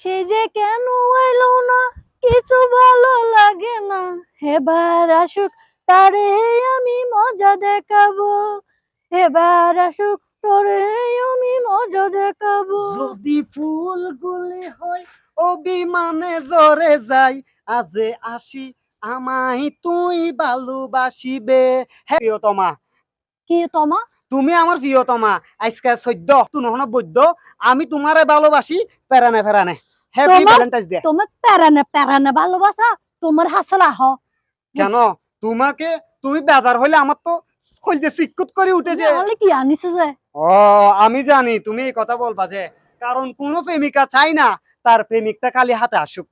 সে যে কেন এলো না? কিছু ভালো লাগে না। এবার আসুক তারে আমি মজা দেখাবো। এবার আসুক তোরে আমি মজা দেখাবো। যদি ফুলগুলি হয় অভিমানে জরে যাই। আজে আসি আমায় তুই ভালোবাসিবে। হে প্রিয়তমা। কি তোমা তুমি আমার প্রিয়তমা। আজকে সদ্য তুই নহন বৈদ্য আমি তোমারে ভালোবাসি পেরানে ফেরানে হ্যাপি ভ্যালেন্টাইন্স ডে তোমার প্যারানে প্যারানে ভালোবাসা তোমার হাসলা হ। কেন? তোমাকে তুমি বেজার হইলে আমার তো হইতে সিকুত করে উঠেছে তাহলে কি আনিছে যে? ও আমি জানি তুমি এই কথা বলবা যে কারণ কোন প্রেমিকা চাই না তার প্রেমিকটা খালি হাতে আসুক।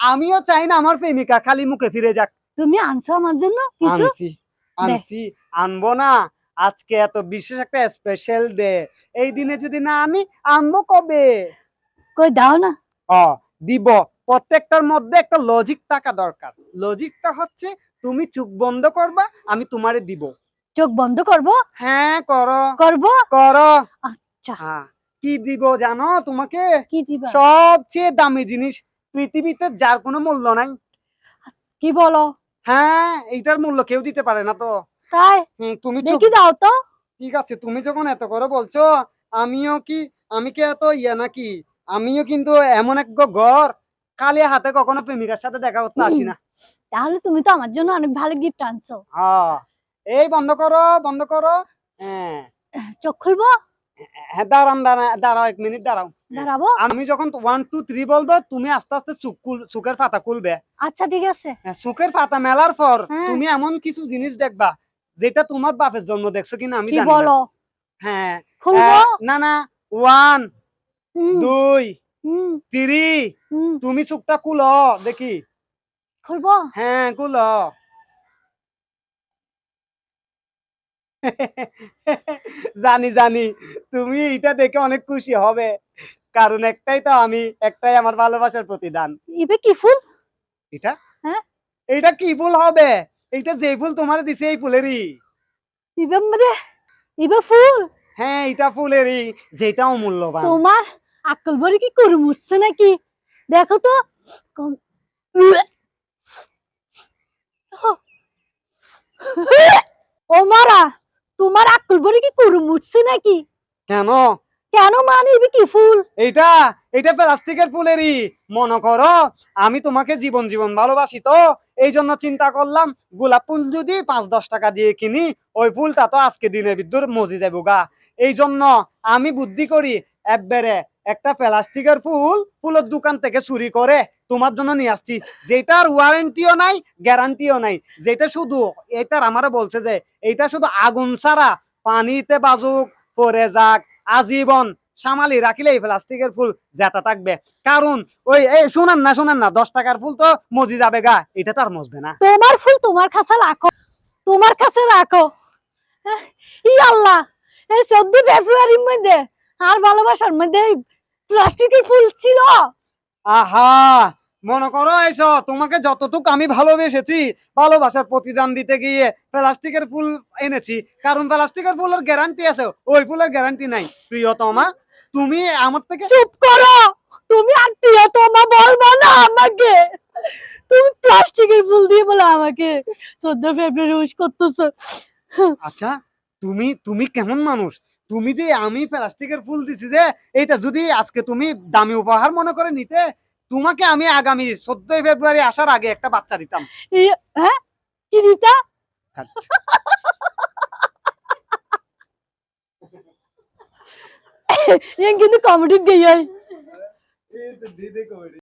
আমিও চাই না আমার প্রেমিকা খালি মুখে ফিরে যাক। তুমি আনছো আমার জন্য কিছু? আনছি আনব না। আজকে এত বিশেষ একটা স্পেশাল ডে এই দিনে যদি না আনি আনব কবে? কই দাও না। দিব। প্রত্যেকটার মধ্যে একটা লজিক থাকা দরকার। লজিকটা হচ্ছে তুমি চোখ বন্ধ করবা আমি তোমারে দিব। চোখ বন্ধ করব? হ্যাঁ করো। করব? করো। আচ্ছা। হ্যাঁ কি দিব জানো তোমাকে? কি দিবা? সবচেয়ে দামি জিনিস পৃথিবীতে যার কোনো মূল্য নাই। কি বলো? হ্যাঁ এইটার মূল্য কেউ দিতে পারে না তো। তাই? তুমি দেখি দাও তো। ঠিক আছে তুমি যখন এত করে বলছো আমিও কি আমি কি এত ইয়ে নাকি? আমিও কিন্তু এমন এক ঘর খালি হাতে কখনো প্রেমিকার সাথে দেখা করতে আসি না। তাহলে তুমি তো আমার জন্য অনেক ভালো গিফট আনছো। হ্যাঁ এই বন্ধ করো বন্ধ করো। হ্যাঁ। চোখ খুলবো? হ্যাঁ দাঁড়ান দাঁড়ান দাঁড়াও এক মিনিট দাঁড়াও। দাঁড়াবো? আমি যখন ওয়ান টু থ্রি বলব তুমি আস্তে আস্তে চুক খুল চুকের পাতা খুলবে। আচ্ছা ঠিক আছে। হ্যাঁ, চুকের পাতা মেলার পর হ্যাঁ। তুমি এমন কিছু জিনিস দেখবা যেটা তোমার বাপের জন্য দেখছ কিনা আমি জানি। বলো? হ্যাঁ। না না ওয়ান দুই হুম, তুমি চুকটা খুলো দেখি। খুলবো? হ্যাঁ খুলো জানি জানি। তুমি এটা দেখে অনেক খুশি হবে। কারণ একটাই তো আমি একটাই আমার ভালোবাসার প্রতিদান। ইবে কি ফুল? এটা? হ্যাঁ? এটা কি ফুল হবে? এটা যে ফুল তোমার দিছে এই ফুলেরই। ইবে ইবে ফুল? হ্যাঁ এটা ফুলেরই যেটাও মূল্যবান। তোমার আকল ভরে কি করে মুছছে নাকি? দেখো তো। ও মারা তোমার আকল কি করে মুছছে নাকি? কেন? কেন মানে ইবে কি ফুল? এইটা এটা প্লাস্টিকের ফুলেরই। মনে করো আমি তোমাকে জীবন জীবন ভালোবাসি তো এই জন্য চিন্তা করলাম গোলাপ ফুল যদি পাঁচ দশ টাকা দিয়ে কিনি ওই ফুলটা তো আজকে দিনে ভিতর মজি যাব গা এই জন্য আমি বুদ্ধি করি একবারে একটা প্লাস্টিকের ফুল ফুলের দোকান থেকে চুরি করে তোমার জন্য নিয়ে আসছি। যেটার ওয়ারেন্টিও নাই গ্যারান্টিও নাই। যেটা শুধু এটার আমারে বলছে যে, এইটা শুধু আগুন ছাড়া পানিতে বাজুক পরে যাক, আজীবন সামালি রাখিলে এই প্লাস্টিকের ফুল জেতা থাকবে। কারণ, ওই, এই শোনান না শোনান না, দশ টাকার ফুল তো মজি যাবে গা, এটা তো আর মজবে না। তোমার ফুল তোমার কাছে রাখো, তোমার কাছে রাখো। ই আল্লাহ, এই চোদ্দ ফেব্রুয়ারির মধ্যে, আর ভালোবাসার মধ্যে প্লাস্টিকের ফুল ছিল। আহা মনে করো এসো তোমাকে যতটুক আমি ভালোবেসেছি ভালোবাসার প্রতিদান দিতে গিয়ে প্লাস্টিকের ফুল এনেছি। কারণ প্লাস্টিকের ফুলের গ্যারান্টি আছে ওই ফুলের গ্যারান্টি নাই। প্রিয়তমা তুমি আমার থেকে চুপ করো! তুমি আর প্রিয়তমা বলব না আমাকে। তুমি প্লাস্টিকের ফুল দিয়ে বলো আমাকে। চোদ্দ ফেব্রুয়ারি উইশ করতেছো। আচ্ছা তুমি তুমি কেমন মানুষ? তুমি যে আমি প্লাস্টিকের ফুল দিছি যে এটা যদি আজকে তুমি দামি উপহার মনে করে নিতে তোমাকে আমি আগামী চোদ্দই ফেব্রুয়ারি আসার আগে একটা বাচ্চা দিতাম। হ্যাঁ? কি দিতা? এ কিন্তু কমেডি গই